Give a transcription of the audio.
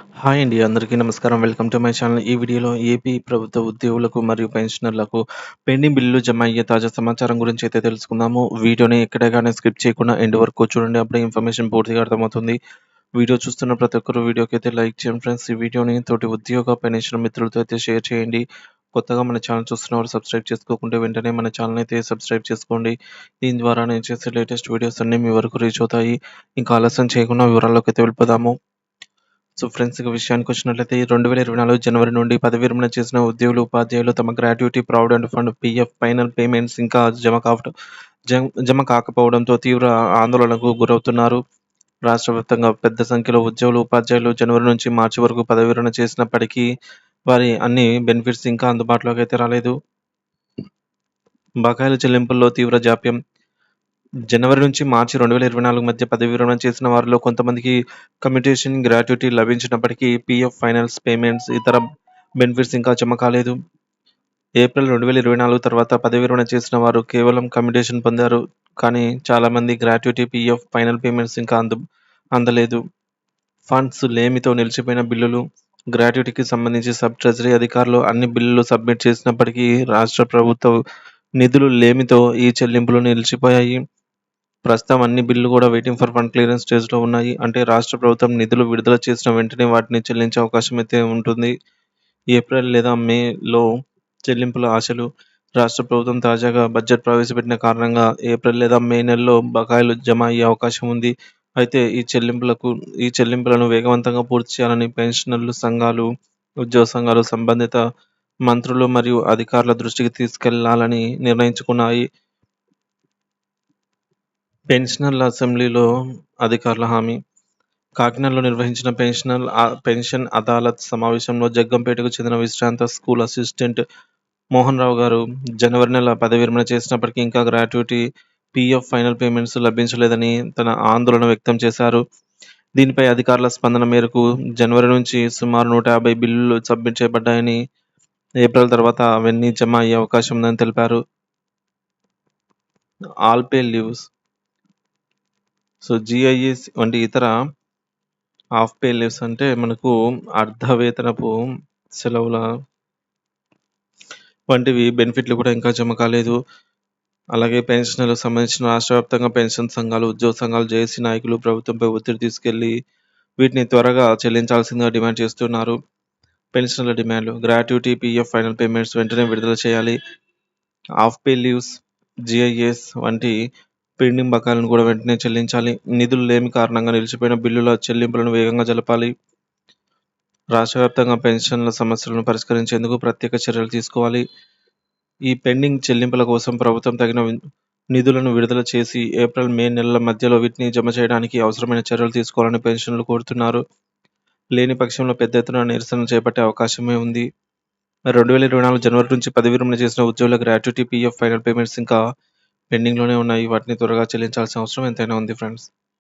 Hi అండి. అందరికీ నమస్కారం. Welcome to my channel. ఈ వీడియోలో ఏపీ ప్రభుత్వ ఉద్యోగులకు మరియు పెన్షనర్లకు పెండింగ్ బిల్లులు జమ అయ్యే తాజా సమాచారం గురించి అయితే తెలుసుకుందాము. వీడియోని ఎక్కడగానే స్కిప్ చేయకుండా ఎండ్ వరకు చూడండి. అప్పుడే ఇన్ఫర్మేషన్ పూర్తిగా అర్థమవుతుంది. వీడియో చూస్తున్న ప్రతి ఒక్కరు వీడియోకి అయితే లైక్ చేయండి ఫ్రెండ్స్. ఈ వీడియోని తోటి ఉద్యోగ, పెన్షన్ మిత్రులతో అయితే షేర్ చేయండి. కొత్తగా మన ఛానల్ చూస్తున్నవారు సబ్స్క్రైబ్ చేసుకోకుంటే వెంటనే మన ఛానల్ అయితే సబ్స్క్రైబ్ చేసుకోండి. దీని ద్వారా నేను చేసే లేటెస్ట్ వీడియోస్ అన్నీ మీ వరకు రీచ్ అవుతాయి. ఇంకా ఆలస్యం చేయకుండా వివరాల్లోకి అయితే వెళ్ళిపోదాము. సో ఫ్రెండ్స్ విషయానికి వచ్చినట్లయితే రెండు వేల ఇరవై నాలుగు జనవరి నుండి పదవి విరమణ చేసిన ఉద్యోగులు ఉపాధ్యాయులు తమ gratuity provident fund PF final payments ఇంకా జమ కావడం జమ- జమ కాకపోవడంతో తీవ్ర ఆందోళనకు గురవుతున్నారు. రాష్ట్ర వ్యాప్తంగా పెద్ద సంఖ్యలో ఉద్యోగులు ఉపాధ్యాయులు జనవరి నుంచి మార్చి వరకు పదవి విరమణ చేసినప్పటికీ వారి అన్ని బెనిఫిట్స్ ఇంకా అందుబాటులోకి అయితే రాలేదు. బకాయిల చెల్లింపుల్లో తీవ్ర జాప్యం జనవరి నుంచి మార్చి రెండు వేల ఇరవై నాలుగు మధ్య పదవి విరమణ చేసిన వారిలో కొంతమందికి కమ్యూటేషన్ గ్రాట్యుటీ లభించినప్పటికీ పీఎఫ్ ఫైనాన్స్ పేమెంట్స్ ఇతర బెనిఫిట్స్ ఇంకా జమ కాలేదు. ఏప్రిల్ రెండు వేల ఇరవై నాలుగు తర్వాత పదవి విరమణ చేసిన వారు కేవలం కమ్యూటేషన్ పొందారు కానీ చాలామంది గ్రాట్యుటీ పీఎఫ్ ఫైనల్ పేమెంట్స్ ఇంకా అందు అందలేదు. ఫండ్స్ లేమితో నిలిచిపోయిన బిల్లులు గ్రాట్యుటీకి సంబంధించి సబ్ ట్రెజరీ అధికారులు అన్ని బిల్లులు సబ్మిట్ చేసినప్పటికీ రాష్ట్ర ప్రభుత్వ నిధులు లేమితో ఈ చెల్లింపులు నిలిచిపోయాయి. ప్రస్తుతం అన్ని బిల్లులు కూడా వెయిటింగ్ ఫర్ ఫండ్ క్లియరెన్స్ స్టేజ్లో ఉన్నాయి. అంటే రాష్ట్ర ప్రభుత్వం నిధులు విడుదల చేసిన వెంటనే వాటిని చెల్లించే అవకాశం అయితే ఉంటుంది. ఏప్రిల్ లేదా మేలో చెల్లింపుల ఆశలు రాష్ట్ర ప్రభుత్వం తాజాగా బడ్జెట్ ప్రవేశపెట్టిన కారణంగా ఏప్రిల్ లేదా మే నెలలో బకాయిలు జమ అయ్యే అవకాశం ఉంది. అయితే ఈ చెల్లింపులకు ఈ చెల్లింపులను వేగవంతంగా పూర్తి చేయాలని పెన్షనర్లు సంఘాలు ఉద్యోగ సంఘాలు సంబంధిత మంత్రులు మరియు అధికారుల దృష్టికి తీసుకెళ్ళాలని నిర్ణయించుకున్నాయి. పెన్షనర్ల అసెంబ్లీలో అధికారుల హామీ. కాకినాడలో నిర్వహించిన పెన్షనర్ పెన్షన్ అదాలత్ సమావేశంలో జగ్గంపేటకు చెందిన విశ్రాంత స్కూల్ అసిస్టెంట్ మోహన్ రావు గారు జనవరి నెల పదవి విరమణ చేసినప్పటికీ ఇంకా gratuity P F final payments లభించలేదని తన ఆందోళన వ్యక్తం చేశారు. దీనిపై అధికారుల స్పందన మేరకు జనవరి నుంచి సుమారు నూట యాభై బిల్లులు సబ్మిట్ చేయబడ్డాయని ఏప్రిల్ తర్వాత అవన్నీ జమ అయ్యే అవకాశం ఉందని తెలిపారు. All pay leaves so GIS వంటి ఇతర హాఫ్ పే లీవ్స్ అంటే మనకు అర్ధ వేతనపు సెలవుల వంటివి బెనిఫిట్లు కూడా ఇంకా జమ కాలేదు. అలాగే పెన్షన్లకు సంబంధించిన రాష్ట్ర వ్యాప్తంగా పెన్షన్ సంఘాలు ఉద్యోగ సంఘాలు జేఏసీ నాయకులు ప్రభుత్వంపై ఒత్తిడి తీసుకెళ్ళి వీటిని త్వరగా చెల్లించాల్సిందిగా డిమాండ్ చేస్తున్నారు. పెన్షన్ల డిమాండ్లు గ్రాట్యుటీ పీఎఫ్ ఫైనల్ పేమెంట్స్ వెంటనే విడుదల చేయాలి. Half pay leaves G I S వంటి పెండింగ్ బకాయిలను కూడా వెంటనే చెల్లించాలి. నిధులు లేమి కారణంగా నిలిచిపోయిన బిల్లుల చెల్లింపులను వేగంగా జరపాలి రాష్ట్ర వ్యాప్తంగా పెన్షన్ల సమస్యలను పరిష్కరించేందుకు ప్రత్యేక చర్యలు తీసుకోవాలి. ఈ పెండింగ్ చెల్లింపుల కోసం ప్రభుత్వం తగిన నిధులను విడుదల చేసి ఏప్రిల్ మే నెలల మధ్యలో వీటిని జమ చేయడానికి అవసరమైన చర్యలు తీసుకోవాలని పెన్షన్లు కోరుతున్నారు. లేని పక్షంలో పెద్ద ఎత్తున నిరసన చేపట్టే అవకాశమే ఉంది. రెండు వేల ఇరవై నాలుగు జనవరి నుంచి పదవి విరమణ చేసిన ఉద్యోగుల గ్రాట్యుటీ పీఎఫ్ ఫైనల్ పేమెంట్స్ ఇంకా పెండింగ్లోనే ఉన్నాయి. వాటిని త్వరగా చెల్లించాల్సిన అవసరం ఎంతైనా ఉంది ఫ్రెండ్స్.